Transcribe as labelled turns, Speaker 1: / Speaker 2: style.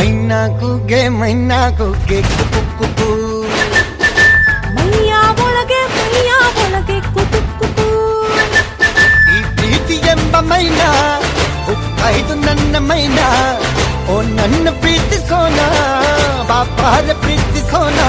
Speaker 1: ಮೈನಾ ಕೂಗೆ ಮೈನಾ ಕೂಗೆ ಕುಕು ಕುಕು
Speaker 2: ಮೈಯ ಒಳಗೆ ಮೈಯ ಒಳಗೆ ಕುಟು
Speaker 1: ಈ ಪ್ರೀತಿ ಎಂಬ ಮೈನಾ ಹುಟ್ಟಾಯ್ತು ನನ್ನ ಮೈನಾ ಓ ನನ್ನ ಪ್ರೀತಿ ಸೋನಾ ಬಾಪಾರ ಪ್ರೀತಿ ಸೋನಾ